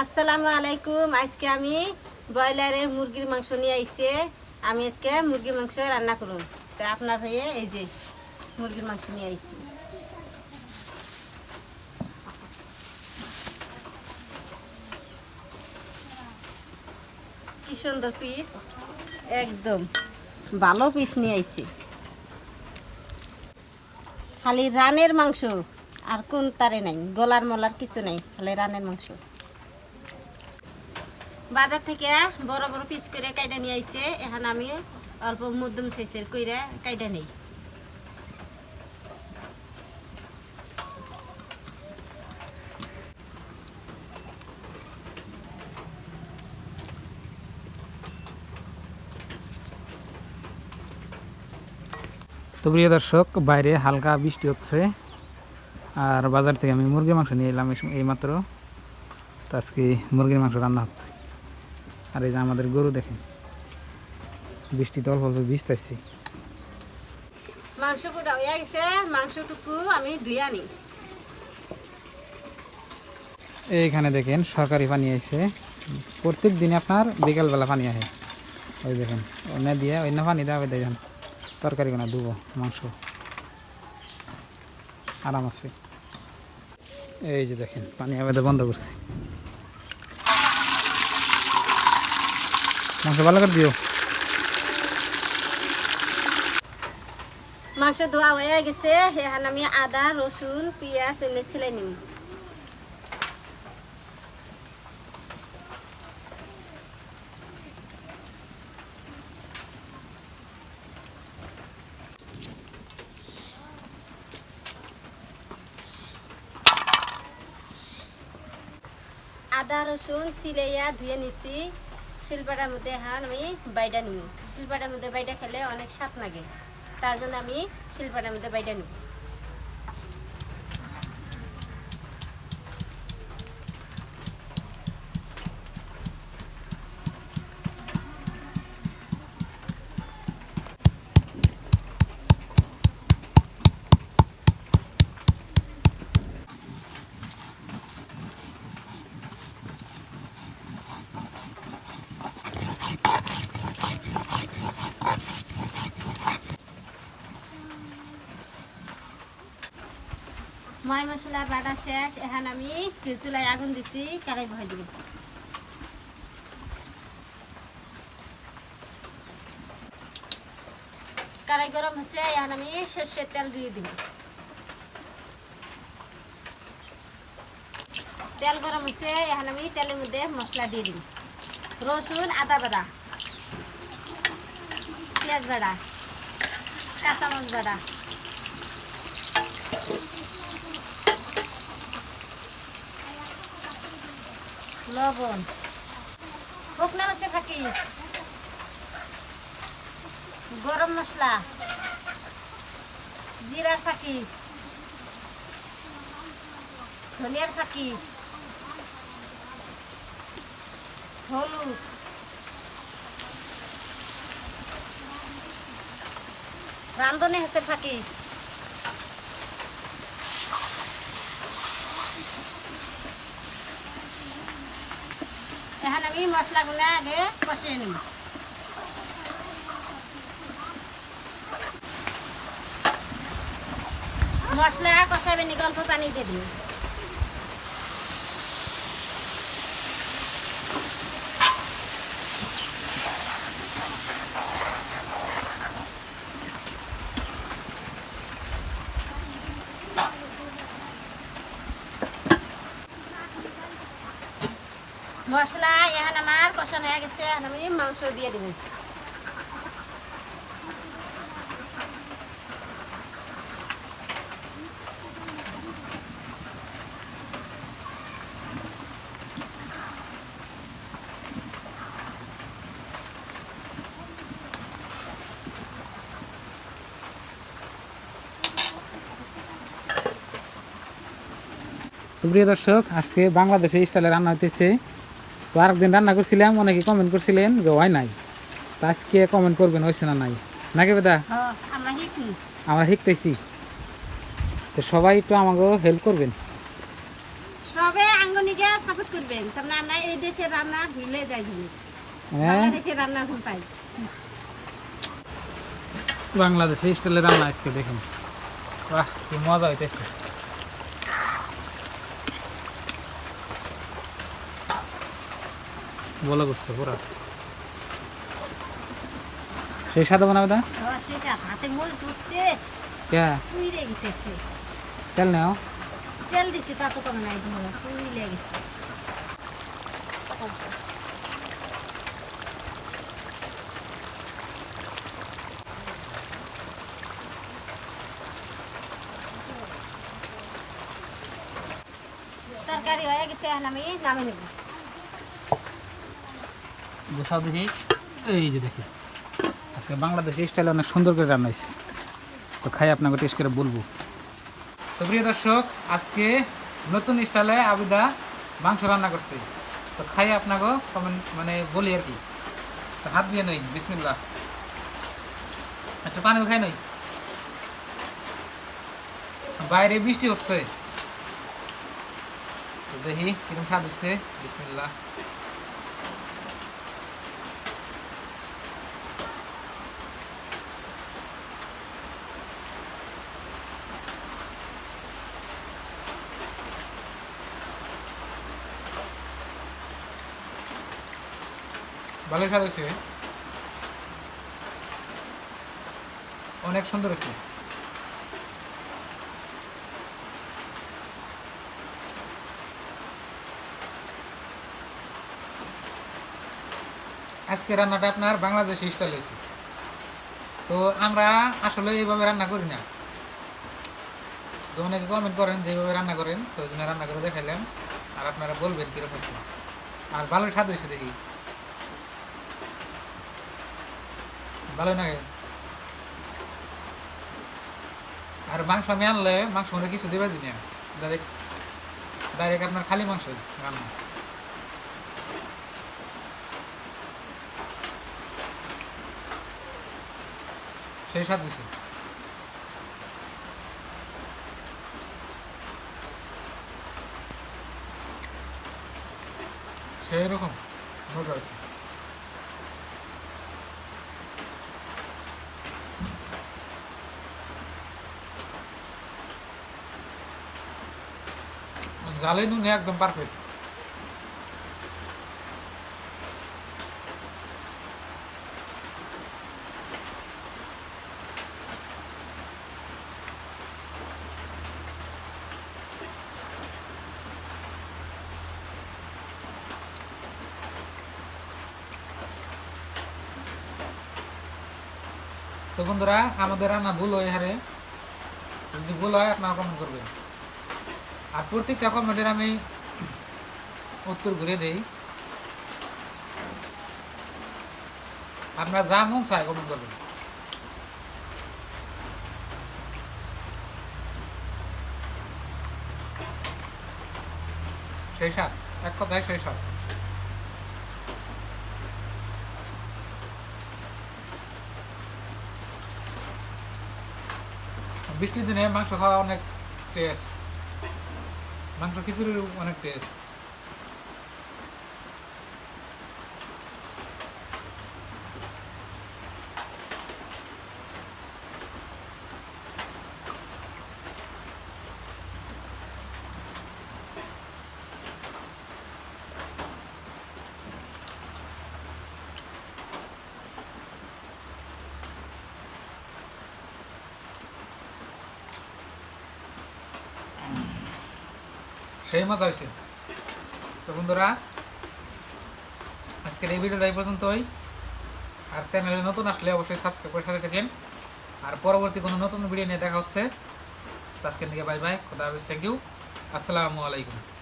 আসসালামু আলাইকুম। আজকে আমি ব্রয়লারের মুরগির মাংস নিয়ে আইসে আমি আজকে মুরগির মাংস রান্না করুন তো আপনার হয়ে এই যে মুরগির মাংস নিয়ে আইছি। কি সুন্দর পিস একদম ভালো পিস নিয়ে আইছি। খালি রানের মাংস আর কোন তারে নাই, গলার মলার কিছু নাই, খালি রানের মাংস। বাজার থেকে বড় বড় পিস করে কাইটা নিয়ে আইছে। এখন আমি অল্প মধ্যম সাইজের কইরা কাইটা নেই। তো প্রিয় দর্শক, বাইরে হালকা বৃষ্টি হচ্ছে। আর বাজার থেকে আমি মুরগির মাংস নিয়ে এলাম এই এইমাত্র তো আজকে মুরগির মাংস রান্না হচ্ছে। আর এই যে আমাদের গরু দেখেন। বৃষ্টিতে অল্প অল্প ভিজতেছি। মাংস কুটা হয়ে গেছে মাংসটুকু আমি ধুয়ে আনি। এইখানে দেখেন সরকারি পানি আইছে। প্রত্যেক দিনে আপনার বিকালবেলা পানি আসে ওই দেখেন অন্য দিয়ে অন্য পানি দেওয়া দেখেন তরকারি কোনো দুবো মাংস। আরাম আছে। এই যে দেখেন পানি আবেদন বন্ধ করছি। মাংস ভালো করে দিও মাংস ধোয়া হয়ে গেছে এখন আমি আদা রসুন পেঁয়াজ এনে ছিলে নিম আদা রসুন ছিলাইয়া ধুয়ে নিছি শিলপাটার মধ্যে হ্যাঁ আমি বাইডা নিব শিলপাটার মধ্যে বাইডা খেলে অনেক স্বাদ লাগে। তার জন্য আমি শিলপাটার মধ্যে বাইডা নিব ময় মশলা বাটা শেষ, এখন আমি চুলায় আগুন দিছি কারাই বহাই দিব। কারাই গরম হচ্ছে, এখন আমি সর্ষের তেল দিয়ে দিব। তেল গরম হচ্ছে, এখন আমি তেলের মধ্যে মশলা দিয়ে দিব। রসুন, আদা বাটা, পেঁয়াজ বাটা, কাঁচামরিচ বাটা। লবণ। শুকনা হচ্ছে ফাঁকি। গরম মশলা। জিরার ফাঁকি। ধনিয়ার ফাঁকি। হলুদ। রান্ধনে হচ্ছে ফাঁকি। আমি মশলাগুলো আগে কষিয়ে নিব মশলা কষাবে নি অল্প পানি দিয়ে দিন মশলা, এখন আমার কষানো হয়ে গেছে। আমি মাংস দিয়ে দিব। প্রিয় দর্শক, আজকে বাংলাদেশে স্টাইলে রান্না হইতেছে তো আরেকদিন রান্না করছিলাম অনেকে কমেন্ট করছিলেন যে হয় নাই। তো আজকে কমেন্ট করবেন হয়েছে না নাই? নাকি বেদা আমরা শিখতেছি। তো সবাই একটু আমাকে হেল্প করবেন। সবে আঙ্গুল সাপোর্ট করবেন। তারপরে আমরা এই দেশের রান্না ভুলে যাই জানি হ্যাঁ। রান্না এখন পাই। বাংলাদেশে স্টাইলে রান্না আজকে দেখুন। বাহ কি মজা হইতেছে। বলে করছে পুরা সেই সাথে বানাবে না? হাতে মোজ ধরছে। কে? পুইরে গেছে। তেল নেও। তেল দিছি তা তো কমে নাই ধরো। পুইলে গেছে। তরকারি হয়ে গেছে এখন আমি নামে নেব। গোসাও দেখি এই যে দেখি আজকে বাংলাদেশি স্টাইলে অনেক সুন্দর করে রান্না হয়েছে। তো খাই আপনাকে টেস্ট করে বলব। তো প্রিয় দর্শক, আজকে নতুন স্টাইলে আবিদা মাংস রান্না করছে। তো খাই আপনাকে মানে বলি আর কি। হাত দিয়ে নই বিসমিল্লা একটা পানিও খাই নই। বাইরে বৃষ্টি হচ্ছে। দেখি কীরকম স্বাদ হচ্ছে। বিসমিল্লা ভালো স্বাদ হয়েছে অনেক সুন্দর হয়েছে আজকে রান্নাটা আপনার বাংলাদেশি স্টাইল হয়েছে তো আমরা আসলে এইভাবে রান্না করি না। তো অনেকে কমেন্ট করেন যেভাবে রান্না করেন, তো ওই জন্য রান্না করে দেখাইলাম। আর আপনারা বলবেন কীরকম আর ভালো স্বাদ হয়েছে দেখি। ভালো লাগে। আর মাংস আমি আনলে, মাংস মধ্যে কিছু ডাইরেক্ট ডাইরেক্ট আপনার খালি মাংস রান্না। সেই স্বাদ দিছে। সেই রকম মজা হয়েছে জালে নুনে একদম পারফেক্ট তো বন্ধুরা আমাদের রান্না ভুল হয় হারে যদি ভুল হয় আপনারা কমেন্ট করবেন আর প্রত্যেকটা কমেন্টের আমি উত্তর ঘুরে দেই। আপনারা যা মন চায় কমেন্ট করবেন। সেই সাত, এক কথায় সেই সাত। বৃষ্টির দিনে মাংস খাওয়া অনেক টেস্ট মাংস খিচুড়ির অনেক টেস্ট সেই মজা হয়েছে। তো বন্ধুরা, আজকের এই ভিডিওটা এই পর্যন্তই। আর চ্যানেলে নতুন আসলে অবশ্যই সাবস্ক্রাইব করে সাথে থাকেন। আর পরবর্তী কোনো নতুন ভিডিও নিয়ে দেখা হচ্ছে। আজকের দিকে বাই বাই খোদা হাফিজ থ্যাংক ইউ আসসালামু আলাইকুম।